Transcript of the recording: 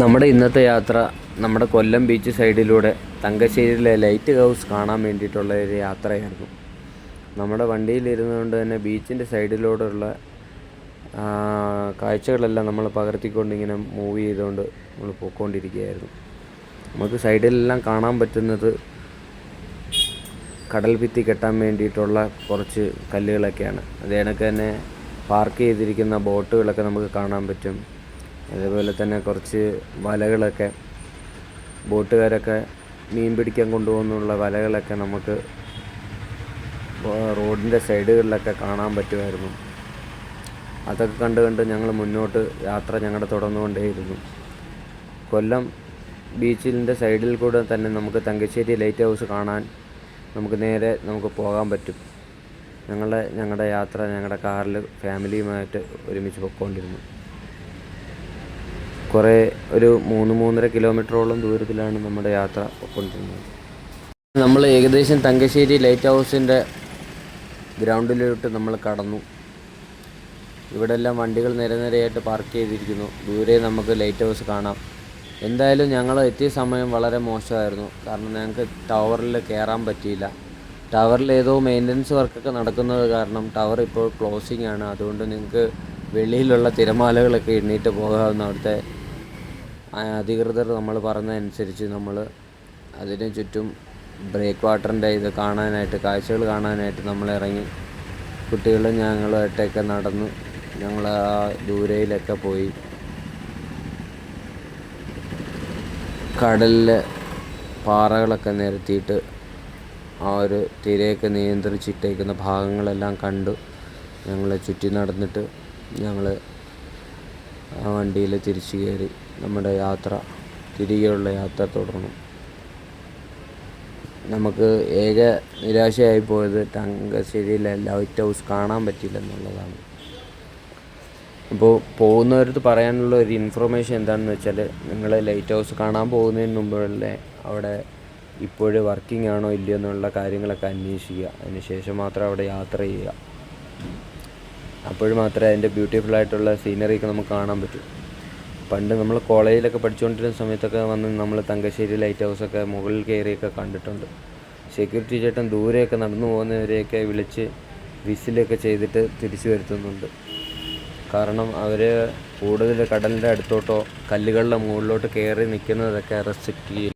നമ്മുടെ ഇന്നത്തെ യാത്ര നമ്മുടെ കൊല്ലം ബീച്ച് സൈഡിലൂടെ തങ്കശ്ശേരിയിലെ ലൈറ്റ് ഹൗസ് കാണാൻ വേണ്ടിയിട്ടുള്ള ഒരു യാത്രയായിരുന്നു. നമ്മുടെ വണ്ടിയിലിരുന്നുകൊണ്ട് തന്നെ ബീച്ചിന്റെ സൈഡിലൂടെയുള്ള കാഴ്ചകളെല്ലാം നമ്മൾ പകർത്തിക്കൊണ്ട് ഇങ്ങനെ മൂവ് ചെയ്തുകൊണ്ട് നമ്മൾ പോയിക്കൊണ്ടിരിക്കുകയായിരുന്നു. നമുക്ക് സൈഡിലെല്ലാം കാണാൻ പറ്റുന്നത് കടൽ ഭിത്തി കെട്ടാൻ വേണ്ടിയിട്ടുള്ള കുറച്ച് കല്ലുകളൊക്കെയാണ്. അതേ കണക്ക് തന്നെ പാർക്ക് ചെയ്തിരിക്കുന്ന ബോട്ടുകളൊക്കെ നമുക്ക് കാണാൻ പറ്റും. അതേപോലെ തന്നെ കുറച്ച് വലകളൊക്കെ ബോട്ടുകാരൊക്കെ മീൻ പിടിക്കാൻ കൊണ്ടുപോകുന്നുള്ള വലകളൊക്കെ നമുക്ക് റോഡിന്റെ സൈഡുകളിലൊക്കെ കാണാൻ പറ്റുമായിരുന്നു. അതൊക്കെ കണ്ട് കണ്ട് ഞങ്ങൾ മുന്നോട്ട് യാത്ര ഞങ്ങളുടെ തുടർന്നുകൊണ്ടേയിരുന്നു. കൊല്ലം ബീച്ചിന്റെ സൈഡിൽ കൂടെ തന്നെ നമുക്ക് തങ്കശ്ശേരി ലൈറ്റ് ഹൗസ് കാണാൻ നമുക്ക് നേരെ നമുക്ക് പോകാൻ പറ്റും. ഞങ്ങളുടെ ഞങ്ങളുടെ യാത്ര ഞങ്ങളുടെ കാറിൽ ഫാമിലിയുമായിട്ട് ഒരുമിച്ച് പൊയ്ക്കൊണ്ടിരുന്നു. കുറേ ഒരു മൂന്ന് മൂന്നര കിലോമീറ്ററോളം ദൂരത്തിലാണ് നമ്മുടെ യാത്ര കൊണ്ടിരുന്നത് നമ്മൾ ഏകദേശം തങ്കശ്ശേരി ലൈറ്റ് ഹൗസിന്റെ ഗ്രൗണ്ടിലോട്ട് നമ്മൾ കടന്നു. ഇവിടെ എല്ലാം വണ്ടികൾ നിരനിരയായിട്ട് പാർക്ക് ചെയ്തിരിക്കുന്നു. ദൂരെ നമുക്ക് ലൈറ്റ് ഹൗസ് കാണാം. എന്തായാലും ഞങ്ങൾ എത്തിയ സമയം വളരെ മോശമായിരുന്നു. കാരണം ഞങ്ങൾക്ക് ടവറിൽ കയറാൻ പറ്റിയില്ല. ടവറിൽ ഏതോ മെയിന്റനൻസ് വർക്കൊക്കെ നടക്കുന്നത് കാരണം ടവർ ഇപ്പോൾ ക്ലോസിംഗ് ആണ്. അതുകൊണ്ട് നിങ്ങൾക്ക് വെളിയിലുള്ള തിരമാലകളൊക്കെ എണ്ണീട്ട് പോകാവുന്ന അവിടുത്തെ അധികൃതർ നമ്മൾ പറഞ്ഞതനുസരിച്ച് നമ്മൾ അതിന് ചുറ്റും ബ്രേക്ക് വാട്ടറിന്റെ ഇത് കാണാനായിട്ട് കാഴ്ചകൾ കാണാനായിട്ട് നമ്മൾ ഇറങ്ങി. കുട്ടികളും ഞങ്ങളുമായിട്ടൊക്കെ നടന്നു ഞങ്ങൾ ആ ദൂരയിലൊക്കെ പോയി. കടലിൽ പാറകളൊക്കെ നിരത്തിയിട്ട് ആ ഒരു തിരയൊക്കെ നിയന്ത്രിച്ചിട്ടേക്കുന്ന ഭാഗങ്ങളെല്ലാം കണ്ടു. ഞങ്ങൾ ചുറ്റി നടന്നിട്ട് ഞങ്ങൾ ആ വണ്ടിയിൽ തിരിച്ചു കയറി നമ്മുടെ യാത്ര തിരികെയുള്ള യാത്ര തുടർന്നു. നമുക്ക് ഏക നിരാശയായി പോയത് തങ്കശ്ശേരിയിലെ ലൈറ്റ് ഹൗസ് കാണാൻ പറ്റില്ല എന്നുള്ളതാണ്. അപ്പോൾ പോകുന്നവരടുത്ത് പറയാനുള്ള ഒരു ഇൻഫർമേഷൻ എന്താണെന്ന് വെച്ചാൽ നിങ്ങൾ ലൈറ്റ് ഹൗസ് കാണാൻ പോകുന്നതിന് മുമ്പുള്ള അവിടെ ഇപ്പോഴും വർക്കിംഗ് ആണോ ഇല്ലയോ എന്നുള്ള കാര്യങ്ങളൊക്കെ അന്വേഷിക്കുക. അതിന് ശേഷം മാത്രം അവിടെ യാത്ര ചെയ്യുക. അപ്പോൾ മാത്രമേ അതിന്റെ ബ്യൂട്ടിഫുൾ ആയിട്ടുള്ള സീനറി ഒക്കെ നമുക്ക് കാണാൻ പറ്റൂ. പണ്ട് നമ്മൾ കോളേജിലൊക്കെ പഠിച്ചുകൊണ്ടിരുന്ന സമയത്തൊക്കെ വന്ന് നമ്മൾ തങ്കശ്ശേരി ലൈറ്റ് ഹൗസൊക്കെ മുകളിൽ കയറിയൊക്കെ കണ്ടിട്ടുണ്ട്. സെക്യൂരിറ്റി ചേട്ടൻ ദൂരെയൊക്കെ നടന്നു പോകുന്നവരെയൊക്കെ വിളിച്ച് വിസിലൊക്കെ ചെയ്തിട്ട് തിരിച്ചു വരുത്തുന്നുണ്ട്. കാരണം അവർ കൂടുതൽ കടലിന്റെ അടുത്തോട്ടോ കല്ലുകളുടെ മുകളിലോട്ട് കയറി നിൽക്കുന്നതൊക്കെ റെസ്ട്രിക്റ്റ് ചെയ്യും